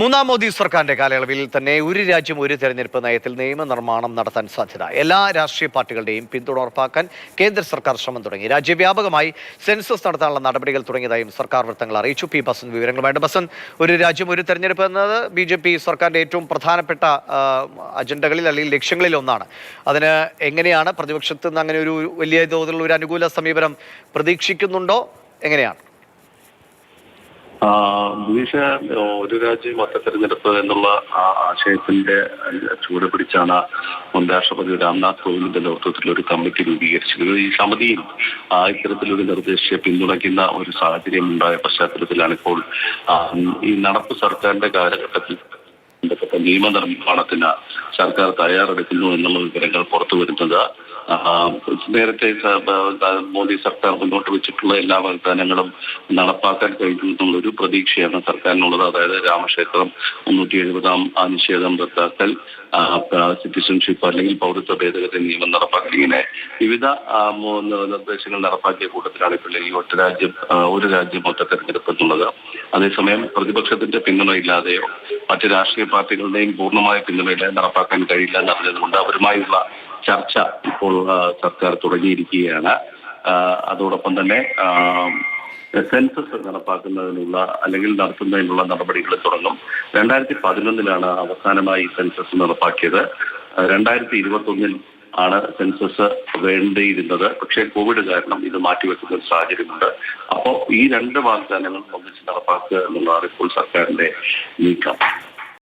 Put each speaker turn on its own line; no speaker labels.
മൂന്നാം മോദി സർക്കാരിന്റെ കാലയളവിൽ തന്നെ ഒരു രാജ്യം ഒരു തെരഞ്ഞെടുപ്പ് നയത്തിൽ നിയമനിർമ്മാണം നടത്താൻ സാധ്യത. എല്ലാ രാഷ്ട്രീയ പാർട്ടികളുടെയും പിന്തുണ ഉറപ്പാക്കാൻ കേന്ദ്ര സർക്കാർ ശ്രമം തുടങ്ങി. രാജ്യവ്യാപകമായി സെൻസസ് നടത്താനുള്ള നടപടികൾ തുടങ്ങിയതായും സർക്കാർ വൃത്തങ്ങൾ അറിയിച്ചു. പി ബസൻ വിവരങ്ങളുമായി ബസൻ ഒരു രാജ്യം ഒരു തെരഞ്ഞെടുപ്പ് എന്നത് ബി ജെ പി സർക്കാരിന്റെ ഏറ്റവും പ്രധാനപ്പെട്ട അജണ്ടകളിൽ അല്ലെങ്കിൽ ലക്ഷ്യങ്ങളിൽ ഒന്നാണ്. അതിന് എങ്ങനെയാണ് പ്രതിപക്ഷത്ത് നിന്ന് അങ്ങനെ ഒരു വലിയ തോതിലുള്ള ഒരു അനുകൂല സമീപനം പ്രതീക്ഷിക്കുന്നുണ്ടോ? എങ്ങനെയാണ്?
മുനീഷ ഒരു രാജ്യം ഒറ്റ തെരഞ്ഞെടുപ്പ് എന്നുള്ള ആ ആശയത്തിന്റെ ചൂട് പിടിച്ചാണ് മുൻ രാഷ്ട്രപതി രാംനാഥ് കോവിന്ദിന്റെ നേതൃത്വത്തിൽ ഒരു കമ്മിറ്റി രൂപീകരിച്ചത്. ഈ സമിതിയിൽ ഇത്തരത്തിലൊരു നിർദ്ദേശത്തെ പിന്തുണയ്ക്കുന്ന ഒരു സാഹചര്യം ഉണ്ടായ പശ്ചാത്തലത്തിലാണ് ഇപ്പോൾ ഈ നടപ്പ് സർക്കാരിന്റെ കാലഘട്ടത്തിൽ ബന്ധപ്പെട്ട നിയമനിർമ്മാണത്തിന് സർക്കാർ തയ്യാറെടുക്കുന്നു എന്നുള്ള വിവരങ്ങൾ പുറത്തു വരുന്നത്. നേരത്തെ മോദി സർക്കാർ മുന്നോട്ട് വെച്ചിട്ടുള്ള എല്ലാ വാഗ്ദാനങ്ങളും നടപ്പാക്കാൻ കഴിയും എന്നുള്ള ഒരു പ്രതീക്ഷയാണ് സർക്കാരിനുള്ളത്. അതായത് രാമക്ഷേത്രം മുന്നൂറ്റി എഴുപതാം അനുച്ഛേദം റദ്ദാക്കൽ സിറ്റിസൺഷിപ്പ് അല്ലെങ്കിൽ പൗരത്വ ഭേദഗതി നിയമം നടപ്പാക്കൽ ഇങ്ങനെ വിവിധ നിർദ്ദേശങ്ങൾ നടപ്പാക്കിയ കൂട്ടത്തിലാണ് ഇപ്പോൾ ഈ ഒറ്റ രാജ്യം ഒരു രാജ്യം ഒറ്റ തെരഞ്ഞെടുപ്പ് എന്നുള്ളത് അതേസമയം പ്രതിപക്ഷത്തിന്റെ പിന്തുണ പിന്തുണയില്ലാതെയോ മറ്റ് രാഷ്ട്രീയ പാർട്ടികളുടെയും പൂർണമായ പിന്തുണയില്ലാതെ നടപ്പാക്കാൻ കഴിയില്ല എന്നറിഞ്ഞതുകൊണ്ട് അവരുമായുള്ള ചർച്ച ഇപ്പോൾ സർക്കാർ തുടങ്ങിയിരിക്കുകയാണ്. അതോടൊപ്പം തന്നെ സെൻസസ് നടപ്പാക്കുന്നതിനുള്ള അല്ലെങ്കിൽ നടത്തുന്നതിനുള്ള നടപടികൾ തുടങ്ങും. രണ്ടായിരത്തി പതിനൊന്നിലാണ് അവസാനമായി സെൻസസ് നടപ്പാക്കിയത്. രണ്ടായിരത്തി ഇരുപത്തി ഒന്നിൽ ആണ് സെൻസസ് വേണ്ടിയിരുന്നത്. പക്ഷേ കോവിഡ് കാരണം ഇത് മാറ്റിവെക്കുന്ന ഒരു സാഹചര്യമുണ്ട്. അപ്പോൾ ഈ രണ്ട് വാഗ്ദാനങ്ങൾ ഒന്നിച്ച് നടപ്പാക്കുക എന്നുള്ളതാണ് ഇപ്പോൾ സർക്കാരിന്റെ നീക്കം.